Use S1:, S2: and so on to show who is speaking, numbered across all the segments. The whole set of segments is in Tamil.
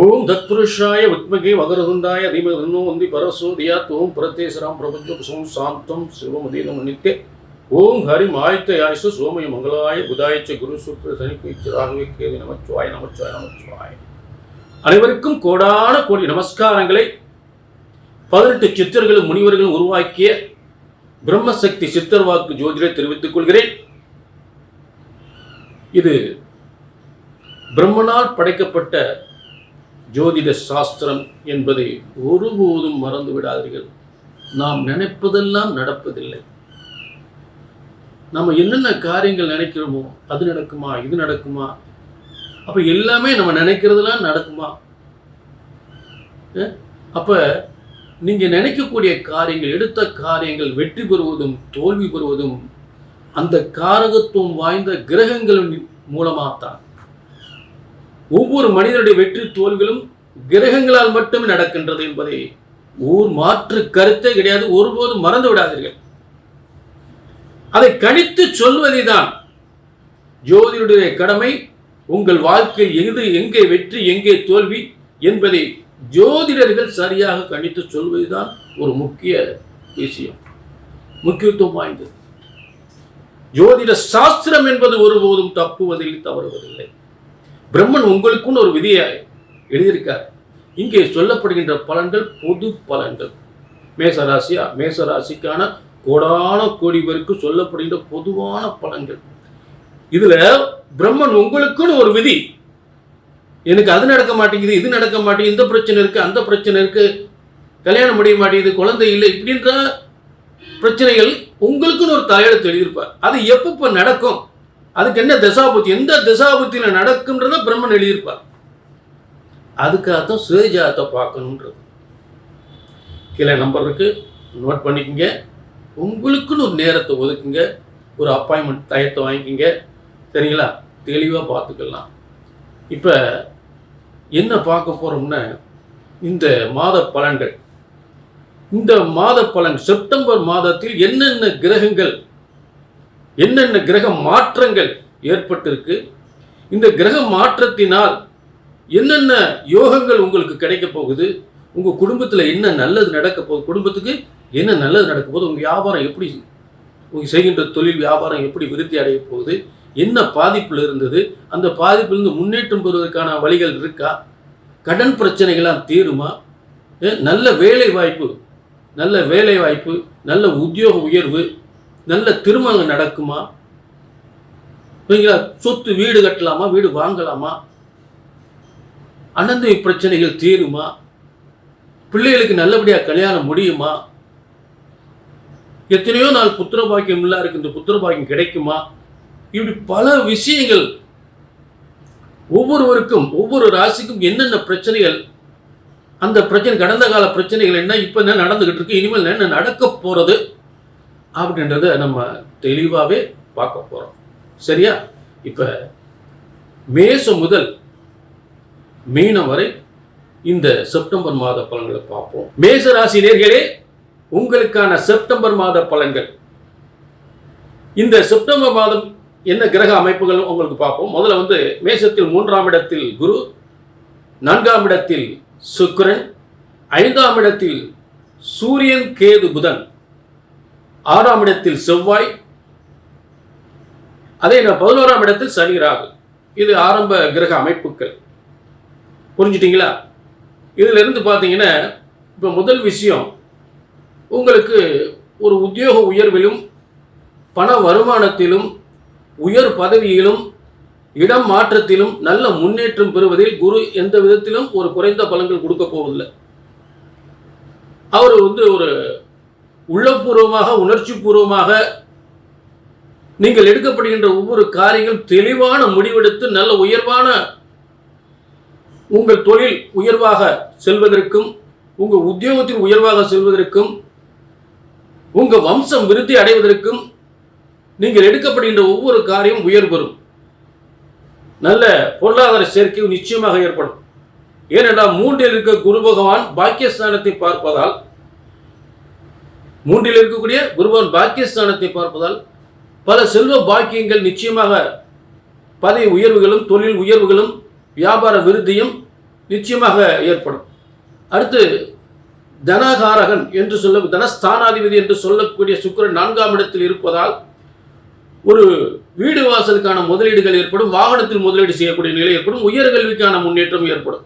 S1: ஓம் தத்புருஷாய வித்மகே வகரதுண்டாய தீமதன்னோ வந்தி பரசோதியா தோம் பிரதேசராம் பிரபஞ்ச குசும் சாந்தம் சிவமதீனம் நித்தே ஓம் ஹரி மாயத்தயாயசு சோமய மங்களாய புதாயச்ச குரு சுக்ர சனிப்பீச்சு ராகவே கேது நமச்சிவாய நமச்சிவாய நமச்சிவாய. அனைவருக்கும் கோடான கோடி நமஸ்காரங்களை பதினெட்டு சித்தர்களும் முனிவர்களும் உருவாக்கிய பிரம்மசக்தி சித்தர் வாக்கு ஜோதிடரை தெரிவித்துக் கொள்கிறேன். இது பிரம்மனால் படைக்கப்பட்ட ஜோதிட சாஸ்திரம் என்பதை ஒருபோதும் மறந்து விடாதீர்கள். நாம் நினைப்பதெல்லாம் நடப்பதில்லை. நம்ம என்னென்ன காரியங்கள் நினைக்கிறோமோ அது நடக்குமா இது நடக்குமா? அப்ப எல்லாமே நம்ம நினைக்கிறதுலாம் நடக்குமா? அப்போ அப்ப நீங்க நினைக்கக்கூடிய காரியங்கள் எடுத்த காரியங்கள் வெற்றி பெறுவதும் தோல்வி பெறுவதும் அந்த காரகத்துவம் வாய்ந்த கிரகங்களின் மூலமாக தான் ஒவ்வொரு மனிதனுடைய வெற்றி தோல்விகளும் கிரகங்களால் மட்டுமே நடக்கின்றது என்பதை ஊர் மாற்று கருத்தே கிடையாது. ஒருபோதும் மறந்து விடாதீர்கள். அதை கணித்து சொல்வதுதான் ஜோதியுடைய கடமை. உங்கள் வாழ்க்கையில் எது எங்கே வெற்றி எங்கே தோல்வி என்பதை ஜோதிடர்கள் சரியாக கணித்து சொல்வதுதான் ஒரு முக்கிய விஷயம் முக்கியத்துவம் வாய்ந்தது. ஜோதிட சாஸ்திரம் என்பது ஒருபோதும் தப்புவதில் தவறுவதில்லை. பிரம்மன் உங்களுக்குன்னு ஒரு விதியை எழுதியிருக்கார். இங்கே சொல்லப்படுகின்ற பலன்கள் பொது பலன்கள். மேசராசியா மேசராசிக்கான கோடான கோடி பேருக்கு சொல்லப்படுகின்ற பொதுவான பலன்கள். இதுல பிரம்மன் உங்களுக்குன்னு ஒரு விதி. எனக்கு அது நடக்க மாட்டேங்குது இது நடக்க மாட்டேங்குது இந்த பிரச்சனை இருக்கு அந்த பிரச்சனை இருக்கு கல்யாணம் முடிய மாட்டேங்குது குழந்தை இல்லை இப்படின்ற பிரச்சனைகள் உங்களுக்குன்னு ஒரு தலையெழுத்து எழுதியிருப்பார். அது எப்பப்போ நடக்கும்? அதுக்கு என்ன தசாபுத்தி? எந்த தசாபுத்தியில நடக்கும்ன்றத பிரம்மன் எழுதியிருப்பார். அதுக்காகத்தான் சுயஜாதத்தை பார்க்கணுன்றது. கீழே நம்பர் இருக்கு. நோட் பண்ணிக்கங்க. உங்களுக்குன்னு ஒரு நேரத்தை ஒதுக்குங்க. ஒரு அப்பாயின்மெண்ட் டயத்தை வாங்கிக்கிங்க. சரிங்களா? தெளிவாக பார்த்துக்கலாம். இப்போ என்ன பார்க்க போகிறோம்னா இந்த மாத பலன்கள். இந்த மாத பலன் செப்டம்பர் மாதத்தில் என்னென்ன கிரகங்கள் என்னென்ன கிரக மாற்றங்கள் ஏற்பட்டிருக்கு? இந்த கிரக மாற்றத்தினால் என்னென்ன யோகங்கள் உங்களுக்கு கிடைக்க போகுது? உங்கள் குடும்பத்தில் என்ன நல்லது நடக்க போகுது? குடும்பத்துக்கு என்ன நல்லது நடக்க போகுது? உங்கள் வியாபாரம் எப்படி உங்கள் செய்கின்ற தொழில் வியாபாரம் எப்படி விருத்தி அடைய போகுது? என்ன பாதிப்பில் இருந்தது? அந்த பாதிப்பிலிருந்து முன்னேற்றம் பெறுவதற்கான வழிகள் இருக்கா? கடன் பிரச்சனைகள்லாம் தீருமா? நல்ல வேலை வாய்ப்பு நல்ல வேலை வாய்ப்பு நல்ல உத்தியோக உயர்வு நல்ல திருமணம் நடக்குமா? சரிங்களா சொத்து வீடு கட்டலாமா? வீடு வாங்கலாமா? அனந்த பிரச்சனைகள் தீருமா? பிள்ளைகளுக்கு நல்லபடியாக கல்யாணம் முடியுமா? எத்தனையோ நாள் புத்திர பாக்கியம் இல்லா இருக்கு இந்த புத்திர பாக்கியம் கிடைக்குமா? இப்படி பல விஷயங்கள். ஒவ்வொருவருக்கும் ஒவ்வொரு ராசிக்கும் என்னென்ன பிரச்சனைகள்? அந்த பிரச்சனை கடந்த கால பிரச்சனைகள் என்ன இப்போ என்ன நடந்துகிட்டு இருக்கு? இனிமேல் என்ன நடக்க போகிறது அப்படின்றத நம்ம தெளிவாகவே பார்க்க போகிறோம் சரியா? இப்போ மேசம் முதல் மீனம் வரை இந்த செப்டம்பர் மாத பலன்களை பார்ப்போம். மேச ராசி நேர்களே உங்களுக்கான செப்டம்பர் மாத பலன்கள். இந்த செப்டம்பர் மாதம் என்ன கிரக அமைப்புகள் உங்களுக்கு பார்ப்போம். முதல்ல வந்து மேசத்தில் மூன்றாம் இடத்தில் குரு நான்காம் இடத்தில் சுக்கரன் ஐந்தாம் இடத்தில் சூரியன் கேது புதன். ஆறாம் இடத்தில் செவ்வாய் அதே நான் பதினோராம் இடத்தில் சனி ராகு. இது ஆரம்ப கிரக அமைப்புகள். புரிஞ்சிட்டிங்களா? இதுல இருந்து பார்த்தீங்கன்னா இப்போ முதல் விஷயம் உங்களுக்கு ஒரு உத்தியோக உயர்விலும் பண வருமானத்திலும் உயர் பதவியிலும் இடம் மாற்றத்திலும் நல்ல முன்னேற்றம் பெறுவதில் குரு எந்த விதத்திலும் ஒரு குறைந்த பலன்கள் கொடுக்க போவதில்லை. அவர் வந்து ஒரு உள்ளபூர்வமாக உணர்ச்சி பூர்வமாக நீங்கள் எடுக்கப்படுகின்ற ஒவ்வொரு காரியங்களும் தெளிவான முடிவெடுத்து நல்ல உயர்வான உங்கள் தொழில் உயர்வாக செல்வதற்கும் உங்கள் உத்தியோகத்தில் உயர்வாக செல்வதற்கும் உங்கள் வம்சம் விருத்தி அடைவதற்கும் நீங்கள் எடுக்கப்படுகின்ற ஒவ்வொரு காரியம் உயர் பெறும். நல்ல பொருளாதார சேர்க்கை நிச்சயமாக ஏற்படும். ஏனென்றால் மூன்றில் இருக்க குரு பகவான் பாக்கியஸ்தானத்தை பார்ப்பதால் மூன்றில் இருக்கக்கூடிய குருவன் பாக்கியஸ்தானத்தை பார்ப்பதால் பல செல்வ பாக்கியங்கள் நிச்சயமாக பதவி உயர்வுகளும் தொழில் உயர்வுகளும் வியாபார விருத்தியும் நிச்சயமாக ஏற்படும். அடுத்து தனகாரகன் என்று சொல்ல தனஸ்தானாதிபதி என்று சொல்லக்கூடிய சுக்கிரன் நான்காம் இடத்தில் இருப்பதால் ஒரு வீடு வாசலுக்கான முதலீடுகள் ஏற்படும் வாகனத்தில் முதலீடு செய்யக்கூடிய நிலை ஏற்படும் உயர்கல்விக்கான முன்னேற்றம் ஏற்படும்.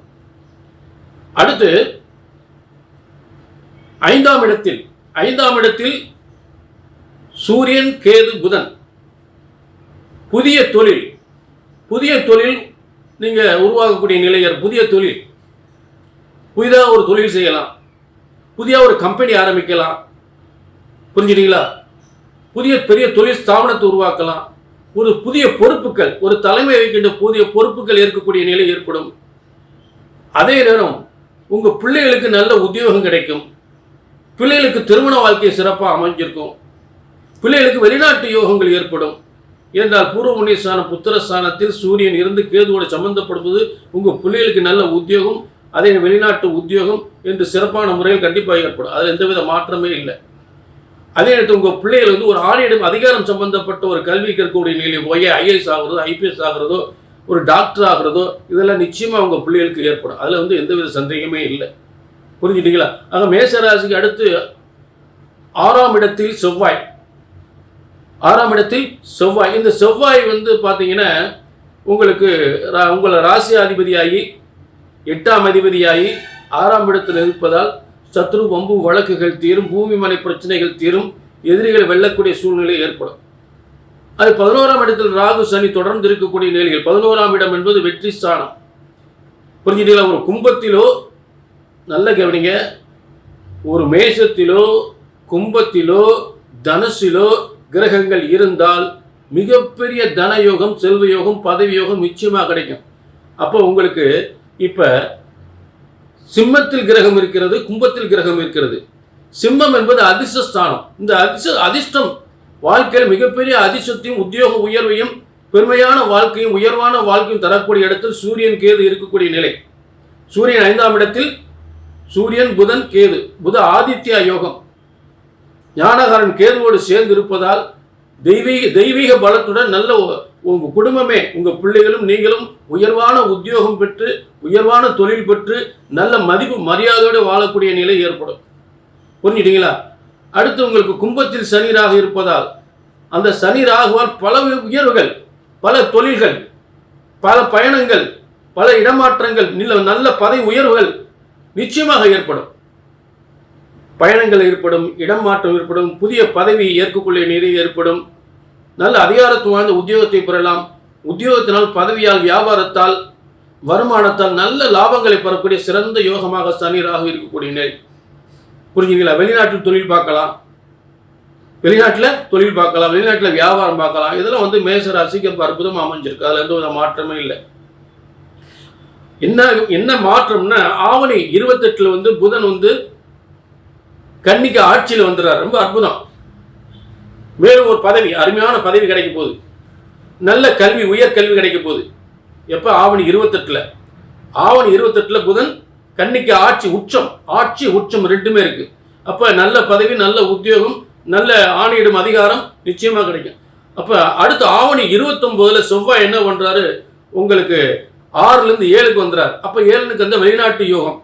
S1: அடுத்து ஐந்தாம் இடத்தில் ஐந்தாம் இடத்தில் சூரியன் கேது புதன். புதிய தொழில். புதிய தொழில் நீங்கள் உருவாக்கக்கூடிய நிலையர் புதிய தொழில். புதிதாக ஒரு தொழில் செய்யலாம். புதிய ஒரு கம்பெனி ஆரம்பிக்கலாம். புரிஞ்சுட்டீங்களா? புதிய பெரிய தொழில் ஸ்தாபனத்தை உருவாக்கலாம். ஒரு புதிய பொறுப்புகள் ஒரு தலைமை வைக்கின்ற புதிய பொறுப்புகள் ஏற்கக்கூடிய நிலை ஏற்படும். அதே நேரம் உங்கள் பிள்ளைகளுக்கு நல்ல உத்தியோகம் கிடைக்கும். பிள்ளைகளுக்கு திருமண வாழ்க்கை சிறப்பாக அமைஞ்சிருக்கும். பிள்ளைகளுக்கு வெளிநாட்டு யோகங்கள் ஏற்படும். ஏனென்றால் பூர்வ புண்ணியஸ்தான புத்திரஸ்தானத்தில் சூரியன் இருந்து கேதுவோடு சம்பந்தப்படுவது உங்கள் பிள்ளைகளுக்கு நல்ல உத்தியோகம் அதே வெளிநாட்டு உத்தியோகம் என்று சிறப்பான முறையில் கண்டிப்பாக ஏற்படும். அதில் எந்தவித மாற்றமே இல்லை. அதே நேரத்தில் உங்கள் பிள்ளைகள் வந்து ஒரு ஆணையிடம் அதிகாரம் சம்பந்தப்பட்ட ஒரு கல்வி கற்கக்கூடிய நிலையில் போய் ஐஏஎஸ் ஆகிறதோ ஐபிஎஸ் ஆகிறதோ ஒரு டாக்டர் ஆகிறதோ இதெல்லாம் நிச்சயமாக உங்கள் பிள்ளைகளுக்கு ஏற்படும். அதில் வந்து எந்தவித சந்தேகமே இல்லை. புரிஞ்சுட்டீங்களா? ஆக மேசராசிக்கு அடுத்து ஆறாம் இடத்தில் செவ்வாய். ஆறாம் இடத்தில் செவ்வாய். இந்த செவ்வாய் வந்து பார்த்தீங்கன்னா உங்களுக்கு ரா- உங்களை ராசி அதிபதியாகி எட்டாம் அதிபதியாகி ஆறாம் இடத்தில் இருப்பதால் சத்ரு வம்பு வழக்குகள் தீரும் பூமி மனை பிரச்சனைகள் தீரும் எதிரிகளை வெல்லக்கூடிய சூழ்நிலை ஏற்படும். அது பதினோராம் இடத்தில் ராகு சனி தொடர்ந்து இருக்கக்கூடிய நிலைகள். பதினோராம் இடம் என்பது வெற்றி ஸ்தானம். புரிஞ்சுட்டீங்களா? ஒரு கும்பத்திலோ நல்ல கவனிங்க. ஒரு மேஷத்திலோ கும்பத்திலோ தனுசிலோ கிரகங்கள் இருந்தால் மிகப்பெரிய தன யோகம் செல்வ யோகம் பதவி யோகம் நிச்சயமாக கிடைக்கும். அப்போ உங்களுக்கு இப்போ சிம்மத்தில் கிரகம் இருக்கிறது கும்பத்தில் கிரகம் இருக்கிறது. சிம்மம் என்பது அதிர்ஷ்டஸ்தானம். இந்த அதிர்ஷ்ட அதிர்ஷ்டம் வாழ்க்கையில் மிகப்பெரிய அதிர்ஷ்டத்தையும் உத்தியோக உயர்வையும் பெருமையான வாழ்க்கையும் உயர்வான வாழ்க்கையும் தரக்கூடிய இடத்தில் சூரியன் கேது இருக்கக்கூடிய நிலை. சூரியன் ஐந்தாம் இடத்தில் சூரியன் புதன் கேது. புத ஆதித்யா யோகம். ஞானகாரன் கேதுவோடு சேர்ந்து இருப்பதால் தெய்வீக தெய்வீக பலத்துடன் நல்ல உங்கள் குடும்பமே உங்கள் பிள்ளைகளும் நீங்களும் உயர்வான உத்தியோகம் பெற்று உயர்வான தொழில் பெற்று நல்ல மதிப்பு மரியாதையோடு வாழக்கூடிய நிலை ஏற்படும். புரிஞ்சுட்டீங்களா? அடுத்து உங்களுக்கு கும்பத்தில் சனி ராகு இருப்பதால் அந்த சனி ராகுவால் பல உயர்வுகள் பல தொழில்கள் பல பயணங்கள் பல இடமாற்றங்கள் நல்ல பதவி உயர்வுகள் நிச்சயமாக ஏற்படும். பயணங்கள் ஏற்படும் இடம் மாற்றம் ஏற்படும் புதிய பதவி ஏற்கக்கூடிய நிலை ஏற்படும். நல்ல அதிகாரத்து வாய்ந்த உத்தியோகத்தை பெறலாம். உத்தியோகத்தினால் பதவியால் வியாபாரத்தால் வருமானத்தால் நல்ல லாபங்களை பெறக்கூடிய சிறந்த யோகமாக சனிராக இருக்கக்கூடிய நிலை. புரிஞ்சுங்களா வெளிநாட்டில் தொழில் பார்க்கலாம். வெளிநாட்டில் தொழில் பார்க்கலாம். வெளிநாட்டில் வியாபாரம் பார்க்கலாம். இதெல்லாம் வந்து மேசராசிக்கு அற்புதமாக அமைஞ்சிருக்கு. அதில் எந்த வித மாற்றமே இல்லை. என்ன என்ன மாற்றம்னா ஆவணி இருபத்தெட்டுல வந்து புதன் வந்து கன்னிக்கு ஆட்சியில் வந்துடுறார் ரொம்ப அற்புதம். மேலும் ஒரு பதவி அருமையான பதவி கிடைக்க போகுது. நல்ல கல்வி உயர் கல்வி கிடைக்க போகுது. எப்போ? ஆவணி இருபத்தெட்டில். ஆவணி இருபத்தெட்டில் புதன் கன்னிக்கு ஆட்சி உச்சம். ஆட்சி உச்சம் ரெண்டுமே இருக்குது அப்போ நல்ல பதவி நல்ல உத்தியோகம் நல்ல ஆணையிடும் அதிகாரம் நிச்சயமாக கிடைக்கும். அப்போ அடுத்து ஆவணி இருபத்தொம்போதில் செவ்வாய் என்ன பண்ணுறாரு உங்களுக்கு ஆறுலேருந்து ஏழுக்கு வந்துறார். அப்போ ஏழுனுக்கு வந்து வெளிநாட்டு யோகம்.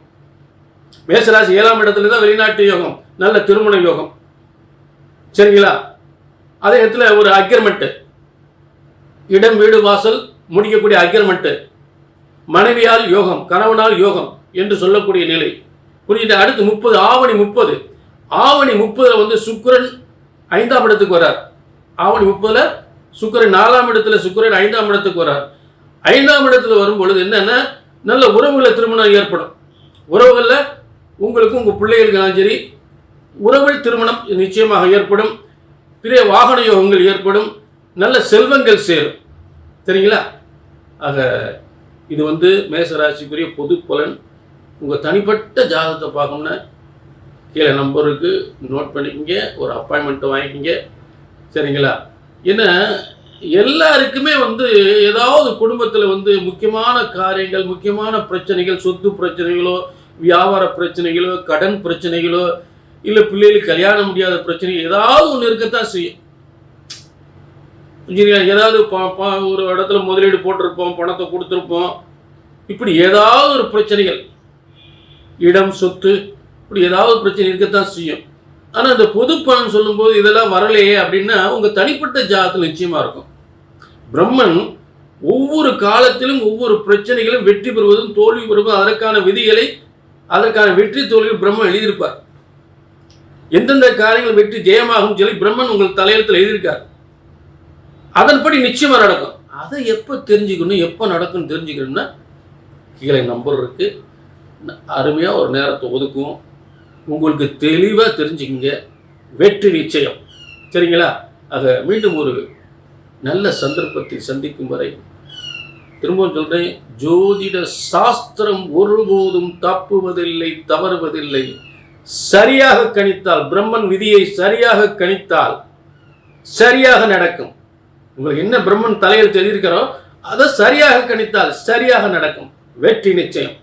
S1: மேசராசி ஏழாம் இடத்துல தான் வெளிநாட்டு யோகம். நல்ல திருமண யோகம். சரிங்களா? அதே இடத்துல ஒரு அக்ரிமெண்ட்டு இடம் வீடு வாசல் முடிக்கக்கூடிய அக்ரிமெண்ட்டு மனைவியால் யோகம் கணவனால் யோகம் என்று சொல்லக்கூடிய நிலை. புரியுது? அடுத்து முப்பது ஆவணி முப்பது. ஆவணி முப்பதில் வந்து சுக்கிரன் ஐந்தாம் இடத்துக்கு வரார் ஆவணி முப்பதில் சுக்கரன் நாலாம் இடத்துல சுக்கரன் ஐந்தாம் இடத்துக்கு வரார் ஐந்தாம் இடத்துல வரும் பொழுது நல்ல உறவுகளை திருமணம் ஏற்படும். உறவுகளில் உங்களுக்கும் உங்கள் பிள்ளைகளுக்கெல்லாம் சரி உறவில் திருமணம் நிச்சயமாக ஏற்படும். பெரிய வாகன யோகங்கள் ஏற்படும். நல்ல செல்வங்கள் சேரும். சரிங்களா ஆக இது வந்து மேசராசிக்குரிய பொது பலன். உங்கள் தனிப்பட்ட ஜாதகத்தை பார்க்கணும்னா கீழே நம்பருக்கு நோட் பண்ணிக்கங்க. ஒரு அப்பாயின்மெண்ட்டை வாங்கிக்கிங்க. சரிங்களா? ஏன்னா எல்லாருக்குமே வந்து ஏதாவது குடும்பத்தில் வந்து முக்கியமான காரியங்கள் முக்கியமான பிரச்சனைகள் சொத்து பிரச்சனைகளோ வியாபார பிரச்சனைகளோ கடன் பிரச்சனைகளோ இல்லை பிள்ளைகளுக்கு கல்யாணம் முடியாத பிரச்சனை ஏதாவது ஒன்று இருக்கத்தான் செய்யும். ஏதாவது ப- ஒரு இடத்துல முதலீடு போட்டிருப்போம் பணத்தை கொடுத்துருப்போம். இப்படி ஏதாவது ஒரு பிரச்சனைகள். இடம் சொத்து இப்படி ஏதாவது பிரச்சனை இருக்கத்தான் செய்யும். ஆனால் இந்த பொது பணம் சொல்லும்போது இதெல்லாம் வரலையே அப்படின்னா உங்கள் தனிப்பட்ட ஜாதத்தில் நிச்சயமாக இருக்கும். பிரம்மன் ஒவ்வொரு காலத்திலும் ஒவ்வொரு பிரச்சனைகளும் வெற்றி பெறுவதும் தோல்வி பெறுவதும் அதற்கான விதிகளை அதற்கான வெற்றி தோல்வி பிரம்மன் எழுதியிருப்பார். எந்தெந்த காரியங்கள் வெற்றி ஜெயமாகும் சொல்லி பிரம்மன் உங்கள் தலையெழுத்தில் எழுதியிருக்கார். அதன்படி நிச்சயமாக நடக்கும். அதை எப்போ தெரிஞ்சுக்கணும் எப்போ நடக்கும்னு தெரிஞ்சுக்கணும்னா கீழே நம்பர் அருமையாக ஒரு நேரத்தை ஒதுக்குவோம். உங்களுக்கு தெளிவாக தெரிஞ்சுக்கிங்க. வெற்றி நிச்சயம். சரிங்களா? அதை மீண்டும் ஒரு நல்ல சந்தர்ப்பத்தை சந்திக்கும் வரை திரும்பவும் சொல்கிறேன் ஜோதிட சாஸ்திரம் ஒருபோதும் தப்புவதில்லை தவறுவதில்லை. சரியாக கணித்தால் பிரம்மன் விதியை சரியாக கணித்தால் சரியாக நடக்கும். உங்களுக்கு என்ன பிரம்மன் தலையில் தெரியிருக்கிறோ அதை சரியாக கணித்தால் சரியாக நடக்கும். வெற்றி நிச்சயம்.